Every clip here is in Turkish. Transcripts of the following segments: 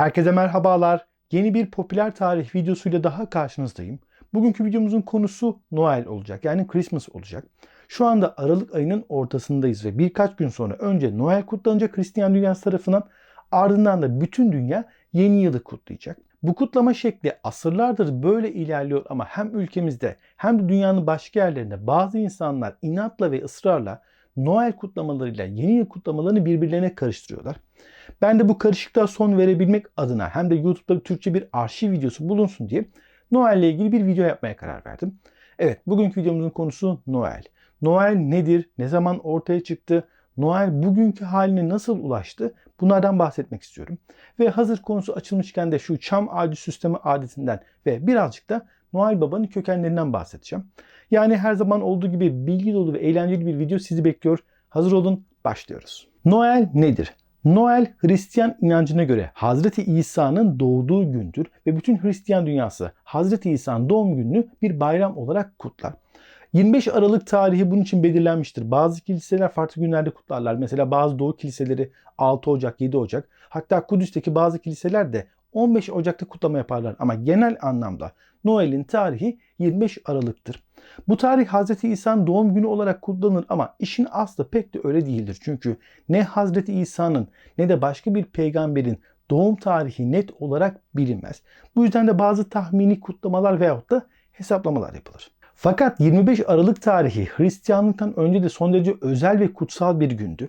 Herkese merhabalar. Yeni bir popüler tarih videosuyla daha karşınızdayım. Bugünkü videomuzun konusu Noel olacak. Yani Christmas olacak. Şu anda Aralık ayının ortasındayız ve birkaç gün sonra önce Noel kutlanacak Hristiyan dünyası tarafından ardından da bütün dünya yeni yılı kutlayacak. Bu kutlama şekli asırlardır böyle ilerliyor ama hem ülkemizde hem de dünyanın başka yerlerinde bazı insanlar inatla ve ısrarla Noel kutlamalarıyla yeni yıl kutlamalarını birbirlerine karıştırıyorlar. Ben de bu karışıklığa son verebilmek adına hem de YouTube'da Türkçe bir arşiv videosu bulunsun diye Noel ile ilgili bir video yapmaya karar verdim. Evet bugünkü videomuzun konusu Noel. Noel nedir? Ne zaman ortaya çıktı? Noel bugünkü haline nasıl ulaştı? Bunlardan bahsetmek istiyorum. Ve hazır konusu açılmışken de şu çam ağacı süsleme adetinden ve birazcık da Noel Baba'nın kökenlerinden bahsedeceğim. Yani her zaman olduğu gibi bilgi dolu ve eğlenceli bir video sizi bekliyor. Hazır olun, başlıyoruz. Noel nedir? Noel Hristiyan inancına göre Hazreti İsa'nın doğduğu gündür ve bütün Hristiyan dünyası Hazreti İsa'nın doğum gününü bir bayram olarak kutlar. 25 Aralık tarihi bunun için belirlenmiştir. Bazı kiliseler farklı günlerde kutlarlar. Mesela bazı Doğu kiliseleri 6 Ocak, 7 Ocak. Hatta Kudüs'teki bazı kiliseler de 15 Ocak'ta kutlama yaparlar. Ama genel anlamda Noel'in tarihi 25 Aralık'tır. Bu tarih Hz. İsa'nın doğum günü olarak kutlanır ama işin aslı pek de öyle değildir. Çünkü ne Hz. İsa'nın ne de başka bir peygamberin doğum tarihi net olarak bilinmez. Bu yüzden de bazı tahmini kutlamalar veyahut da hesaplamalar yapılır. Fakat 25 Aralık tarihi Hristiyanlıktan önce de son derece özel ve kutsal bir gündü.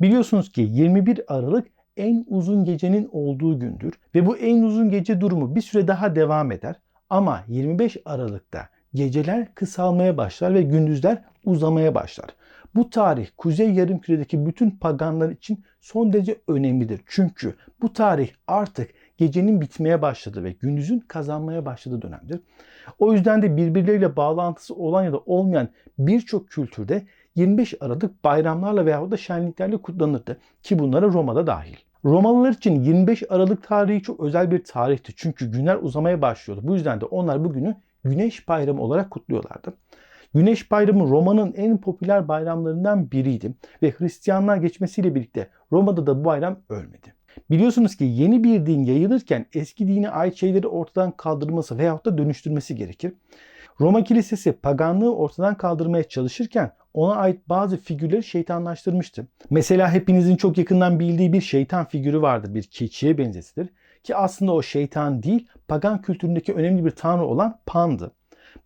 Biliyorsunuz ki 21 Aralık en uzun gecenin olduğu gündür ve bu en uzun gece durumu bir süre daha devam eder. Ama 25 Aralık'ta geceler kısalmaya başlar ve gündüzler uzamaya başlar. Bu tarih Kuzey Yarımküre'deki bütün paganlar için son derece önemlidir. Çünkü bu tarih artık gecenin bitmeye başladığı ve gündüzün kazanmaya başladığı dönemdir. O yüzden de birbirleriyle bağlantısı olan ya da olmayan birçok kültürde 25 Aralık bayramlarla veya da şenliklerle kutlanırdı ki bunlara Roma'da dahil. Romalılar için 25 Aralık tarihi çok özel bir tarihti. Çünkü günler uzamaya başlıyordu. Bu yüzden de onlar bugünü Güneş Bayramı olarak kutluyorlardı. Güneş Bayramı Roma'nın en popüler bayramlarından biriydi ve Hristiyanlar geçmesiyle birlikte Roma'da da bu bayram ölmedi. Biliyorsunuz ki yeni bir din yayılırken eski dine ait şeyleri ortadan kaldırması veyahut da dönüştürmesi gerekir. Roma Kilisesi paganlığı ortadan kaldırmaya çalışırken ona ait bazı figürleri şeytanlaştırmıştı. Mesela hepinizin çok yakından bildiği bir şeytan figürü vardır. Bir keçiye benzesidir. Ki aslında o şeytan değil, pagan kültüründeki önemli bir tanrı olan Pan'dı.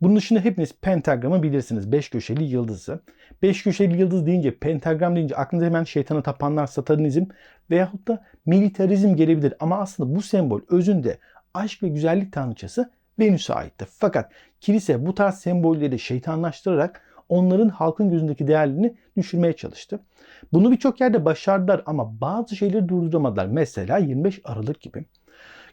Bunun dışında hepiniz pentagramı bilirsiniz. Beş köşeli yıldızı. Beş köşeli yıldız deyince, pentagram deyince aklınıza hemen şeytana tapanlar, satanizm veyahut da militarizm gelebilir. Ama aslında bu sembol özünde aşk ve güzellik tanrıçası Venüs'e aitti. Fakat kilise bu tarz sembolleri şeytanlaştırarak onların halkın gözündeki değerlerini düşürmeye çalıştı. Bunu birçok yerde başardılar ama bazı şeyleri durduramadılar. Mesela 25 Aralık gibi.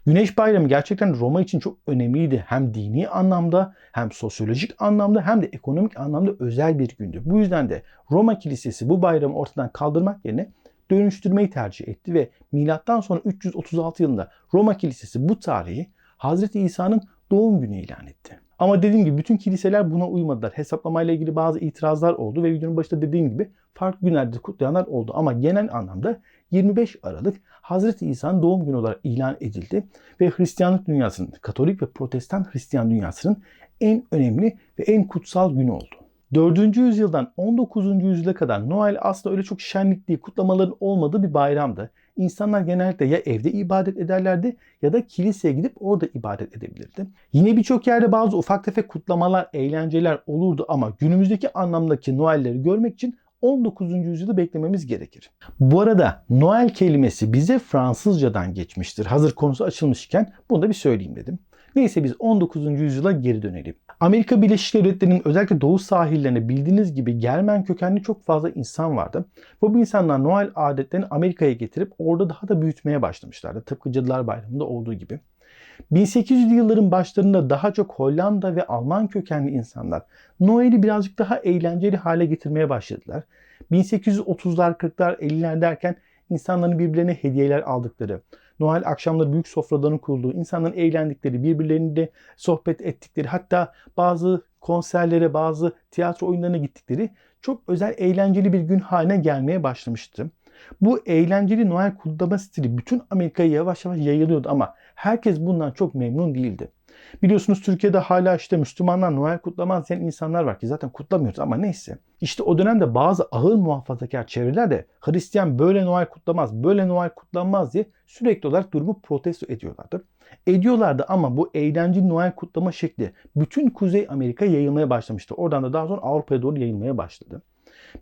Güneş Bayramı gerçekten Roma için çok önemliydi. Hem dini anlamda hem sosyolojik anlamda hem de ekonomik anlamda özel bir gündü. Bu yüzden de Roma Kilisesi bu bayramı ortadan kaldırmak yerine dönüştürmeyi tercih etti ve milattan sonra 336 yılında Roma Kilisesi bu tarihi Hazreti İsa'nın doğum günü ilan etti. Ama dediğim gibi bütün kiliseler buna uymadılar. Hesaplamayla ilgili bazı itirazlar oldu ve videonun başında dediğim gibi farklı günlerde kutlayanlar oldu. Ama genel anlamda 25 Aralık Hazreti İsa'nın doğum günü olarak ilan edildi ve Hristiyanlık dünyasının, Katolik ve Protestan Hristiyan dünyasının en önemli ve en kutsal günü oldu. 4. yüzyıldan 19. yüzyıla kadar Noel aslında öyle çok şenlikli, kutlamaların olmadığı bir bayramdı. İnsanlar genellikle ya evde ibadet ederlerdi ya da kiliseye gidip orada ibadet edebilirdi. Yine birçok yerde bazı ufak tefek kutlamalar, eğlenceler olurdu ama günümüzdeki anlamdaki Noel'leri görmek için 19. yüzyılı beklememiz gerekir. Bu arada Noel kelimesi bize Fransızcadan geçmiştir. Hazır konusu açılmışken bunu da bir söyleyeyim dedim. Neyse biz 19. yüzyıla geri dönelim. Amerika Birleşik Devletleri'nin özellikle doğu sahillerine bildiğiniz gibi Germen kökenli çok fazla insan vardı. Bu insanlar Noel adetlerini Amerika'ya getirip orada daha da büyütmeye başlamışlardı. Tıpkı Cadılar Bayramı'nda olduğu gibi. 1800'lü yılların başlarında daha çok Hollanda ve Alman kökenli insanlar Noel'i birazcık daha eğlenceli hale getirmeye başladılar. 1830'lar, 40'lar, 50'ler derken insanların birbirlerine hediyeler aldıkları, Noel akşamları büyük sofraların kurulduğu, insanların eğlendikleri, birbirlerinde sohbet ettikleri, hatta bazı konserlere, bazı tiyatro oyunlarına gittikleri çok özel, eğlenceli bir gün haline gelmeye başlamıştı. Bu eğlenceli Noel kutlama stili bütün Amerika'ya yavaş yavaş yayılıyordu ama herkes bundan çok memnun değildi. Biliyorsunuz Türkiye'de hala işte Müslümanlar Noel kutlamaz diyen insanlar var ki zaten kutlamıyoruz ama neyse. İşte o dönemde bazı ağır muhafazakar çevreler de Hristiyan böyle Noel kutlamaz, böyle Noel kutlanmaz diye sürekli olarak durumu protesto ediyorlardı. Ediyorlardı ama bu eğlenceli Noel kutlama şekli bütün Kuzey Amerika'ya yayılmaya başlamıştı. Oradan da daha sonra Avrupa'ya doğru yayılmaya başladı.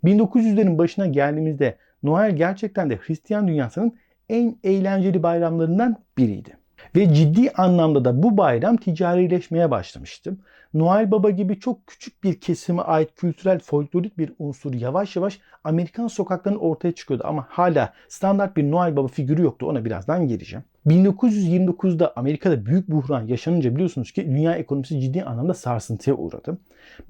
1900'lerin başına geldiğimizde Noel gerçekten de Hristiyan dünyasının en eğlenceli bayramlarından biriydi. Ve ciddi anlamda da bu bayram ticarileşmeye başlamıştı. Noel Baba gibi çok küçük bir kesime ait kültürel folklorik bir unsur yavaş yavaş Amerikan sokaklarının ortaya çıkıyordu. Ama hala standart bir Noel Baba figürü yoktu. Ona birazdan geleceğim. 1929'da Amerika'da büyük buhran yaşanınca biliyorsunuz ki dünya ekonomisi ciddi anlamda sarsıntıya uğradı.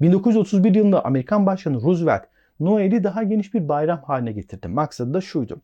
1931 yılında Amerikan Başkanı Roosevelt Noel'i daha geniş bir bayram haline getirdi. Maksadı da şuydu.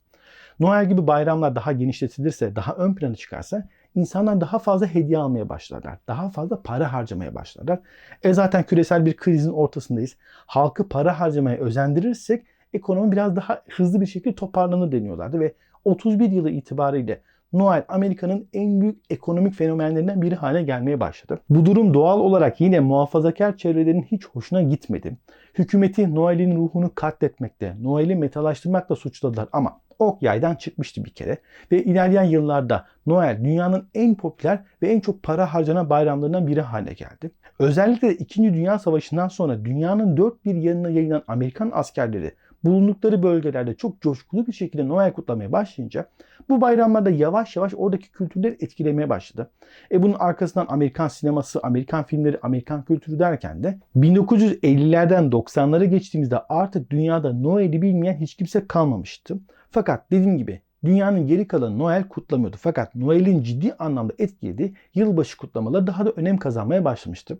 Noel gibi bayramlar daha genişletilirse, daha ön plana çıkarsa insanlar daha fazla hediye almaya başlarlar. Daha fazla para harcamaya başlarlar. E zaten küresel bir krizin ortasındayız. Halkı para harcamaya özendirirsek ekonomi biraz daha hızlı bir şekilde toparlanır deniyorlardı ve 31 yılı itibariyle Noel Amerika'nın en büyük ekonomik fenomenlerinden biri haline gelmeye başladı. Bu durum doğal olarak yine muhafazakar çevrelerin hiç hoşuna gitmedi. Hükümeti Noel'in ruhunu katletmekte, Noel'i metalaştırmakla suçladılar ama ok yaydan çıkmıştı bir kere. Ve ilerleyen yıllarda Noel dünyanın en popüler ve en çok para harcanan bayramlarından biri haline geldi. Özellikle de 2. Dünya Savaşı'ndan sonra dünyanın dört bir yanına yayılan Amerikan askerleri bulundukları bölgelerde çok coşkulu bir şekilde Noel kutlamaya başlayınca bu bayramlarda yavaş yavaş oradaki kültürleri etkilemeye başladı. E bunun arkasından Amerikan sineması, Amerikan filmleri, Amerikan kültürü derken de 1950'lerden 90'lara geçtiğimizde artık dünyada Noel'i bilmeyen hiç kimse kalmamıştı. Fakat dediğim gibi dünyanın geri kalanı Noel kutlamıyordu. Fakat Noel'in ciddi anlamda etkilediği yılbaşı kutlamaları daha da önem kazanmaya başlamıştı.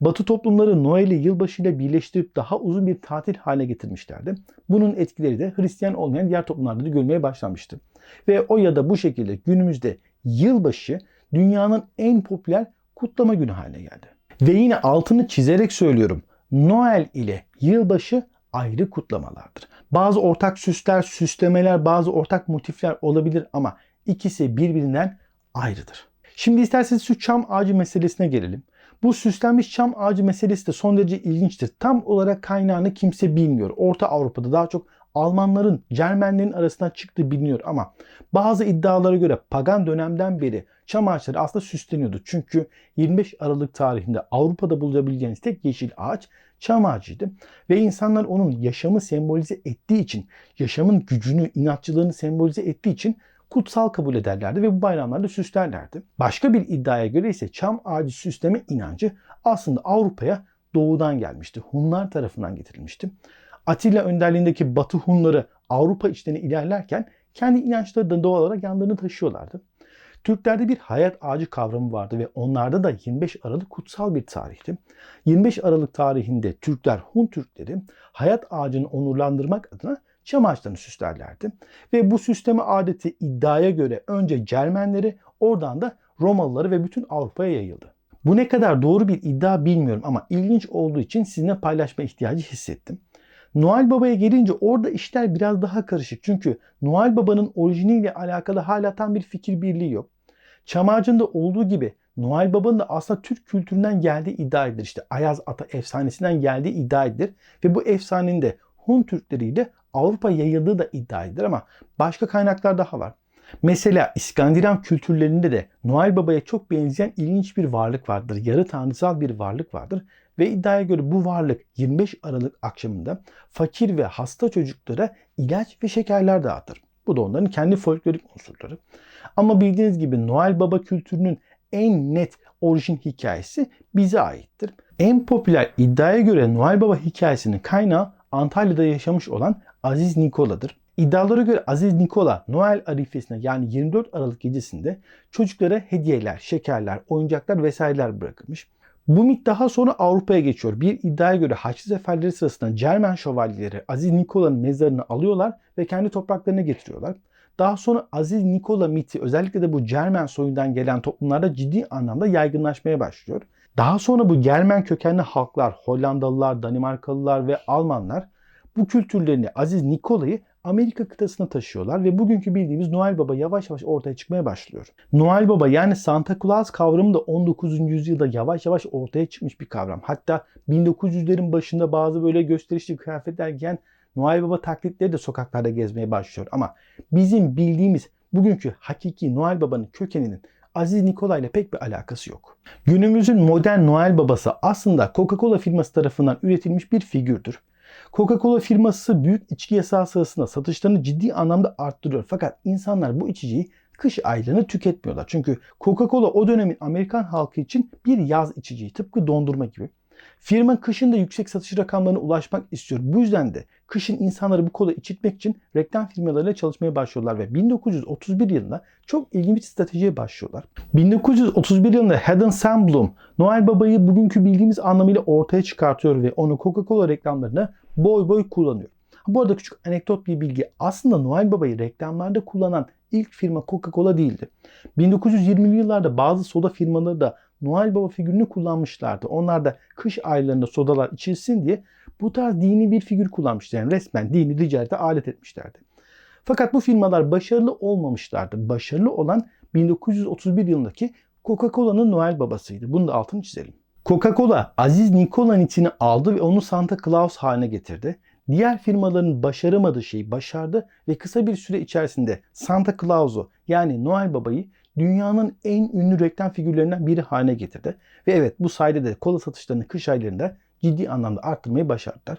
Batı toplumları Noel'i yılbaşı ile birleştirip daha uzun bir tatil haline getirmişlerdi. Bunun etkileri de Hristiyan olmayan diğer toplumlarda da görmeye başlanmıştı. Ve o ya da bu şekilde günümüzde yılbaşı dünyanın en popüler kutlama günü haline geldi. Ve yine altını çizerek söylüyorum. Noel ile yılbaşı ayrı kutlamalardır. Bazı ortak süsler, süslemeler, bazı ortak motifler olabilir ama ikisi birbirinden ayrıdır. Şimdi isterseniz şu çam ağacı meselesine gelelim. Bu süslenmiş çam ağacı meselesi de son derece ilginçtir. Tam olarak kaynağını kimse bilmiyor. Orta Avrupa'da daha çok Almanların, Cermenlerin arasından çıktığı biliniyor ama bazı iddialara göre pagan dönemden beri çam ağaçları aslında süsleniyordu. Çünkü 25 Aralık tarihinde Avrupa'da bulabileceğiniz tek yeşil ağaç çam ağacıydı. Ve insanlar onun yaşamı sembolize ettiği için, yaşamın gücünü, inatçılığını sembolize ettiği için kutsal kabul ederlerdi ve bu bayramlarda süslerlerdi. Başka bir iddiaya göre ise çam ağacı süsleme inancı aslında Avrupa'ya doğudan gelmişti. Hunlar tarafından getirilmişti. Atilla önderliğindeki Batı Hunları Avrupa içlerine ilerlerken kendi inançları da doğal olarak yanlarını taşıyorlardı. Türklerde bir hayat ağacı kavramı vardı ve onlarda da 25 Aralık kutsal bir tarihti. 25 Aralık tarihinde Türkler, Hun Türkleri hayat ağacını onurlandırmak adına çam ağaçlarını süslerlerdi. Ve bu süsleme adeti iddiaya göre önce Cermenleri oradan da Romalıları ve bütün Avrupa'ya yayıldı. Bu ne kadar doğru bir iddia bilmiyorum ama ilginç olduğu için sizinle paylaşma ihtiyacı hissettim. Noel Baba'ya gelince orada işler biraz daha karışık. Çünkü Noel Baba'nın orijiniyle alakalı hala tam bir fikir birliği yok. Çam ağacında olduğu gibi Noel Baba'nın da aslında Türk kültüründen geldiği iddia edilir. İşte Ayaz Ata efsanesinden geldiği iddia edilir. Ve bu efsanenin de Hun Türkleriyle Avrupa yayıldığı da iddia edilir ama başka kaynaklar daha var. Mesela İskandinav kültürlerinde de Noel Baba'ya çok benzeyen ilginç bir varlık vardır. Yarı tanrısal bir varlık vardır. Ve iddiaya göre bu varlık 25 Aralık akşamında fakir ve hasta çocuklara ilaç ve şekerler dağıtır. Bu da onların kendi folklorik unsurları. Ama bildiğiniz gibi Noel Baba kültürünün en net orijin hikayesi bize aittir. En popüler iddiaya göre Noel Baba hikayesinin kaynağı Antalya'da yaşamış olan Aziz Nikola'dır. İddialara göre Aziz Nikola Noel arifesine yani 24 Aralık gecesinde çocuklara hediyeler, şekerler, oyuncaklar vesaireler bırakılmış. Bu mit daha sonra Avrupa'ya geçiyor. Bir iddiaya göre Haçlı Seferleri sırasında Cermen şövalyeleri Aziz Nikola'nın mezarını alıyorlar ve kendi topraklarına getiriyorlar. Daha sonra Aziz Nikola miti özellikle de bu Cermen soyundan gelen toplumlarda ciddi anlamda yaygınlaşmaya başlıyor. Daha sonra bu Germen kökenli halklar, Hollandalılar, Danimarkalılar ve Almanlar bu kültürlerini Aziz Nikola'yı Amerika kıtasına taşıyorlar ve bugünkü bildiğimiz Noel Baba yavaş yavaş ortaya çıkmaya başlıyor. Noel Baba yani Santa Claus kavramı da 19. yüzyılda yavaş yavaş ortaya çıkmış bir kavram. Hatta 1900'lerin başında bazı böyle gösterişli kıyafetler giyen Noel Baba taklitleri de sokaklarda gezmeye başlıyor. Ama bizim bildiğimiz bugünkü hakiki Noel Baba'nın kökeninin Aziz Nikola ile pek bir alakası yok. Günümüzün modern Noel Babası aslında Coca-Cola firması tarafından üretilmiş bir figürdür. Coca-Cola firması büyük içki yasağı sırasında satışlarını ciddi anlamda arttırıyor. Fakat insanlar bu içeceği kış aylarını tüketmiyorlar. Çünkü Coca-Cola o dönemin Amerikan halkı için bir yaz içeceği. Tıpkı dondurma gibi. Firma kışın da yüksek satış rakamlarına ulaşmak istiyor. Bu yüzden de kışın insanları bu kola içitmek için reklam firmalarıyla çalışmaya başlıyorlar ve 1931 yılında çok ilginç bir stratejiye başlıyorlar. 1931 yılında Haddon Sandblom Noel Baba'yı bugünkü bildiğimiz anlamıyla ortaya çıkartıyor ve onu Coca-Cola reklamlarına boy boy kullanıyor. Bu arada küçük anekdot bir bilgi. Aslında Noel Baba'yı reklamlarda kullanan ilk firma Coca-Cola değildi. 1920'li yıllarda bazı soda firmaları da Noel Baba figürünü kullanmışlardı. Onlar da kış aylarında sodalar içilsin diye bu tarz dini bir figür kullanmışlar. Yani resmen dini ticarete alet etmişlerdi. Fakat bu firmalar başarılı olmamışlardı. Başarılı olan 1931 yılındaki Coca-Cola'nın Noel babasıydı. Bunu da altını çizelim. Coca-Cola Aziz Nikola'nın içini aldı ve onu Santa Claus haline getirdi. Diğer firmaların başaramadığı şeyi başardı ve kısa bir süre içerisinde Santa Claus'u yani Noel Baba'yı dünyanın en ünlü reklam figürlerinden biri haline getirdi. Ve evet bu sayede de kola satışlarını kış aylarında ciddi anlamda arttırmayı başardılar.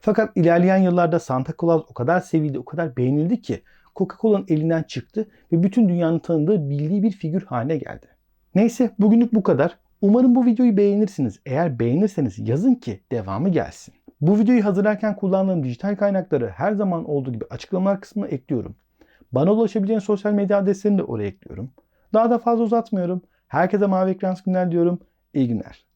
Fakat ilerleyen yıllarda Santa Claus o kadar sevildi, o kadar beğenildi ki Coca-Cola'nın elinden çıktı ve bütün dünyanın tanıdığı, bildiği bir figür haline geldi. Neyse bugünlük bu kadar. Umarım bu videoyu beğenirsiniz. Eğer beğenirseniz yazın ki devamı gelsin. Bu videoyu hazırlarken kullandığım dijital kaynakları her zaman olduğu gibi açıklamalar kısmına ekliyorum. Bana ulaşabileceğiniz sosyal medya adreslerini de oraya ekliyorum. Daha da fazla uzatmıyorum. Herkese mavi ekran günler diyorum. İyi günler.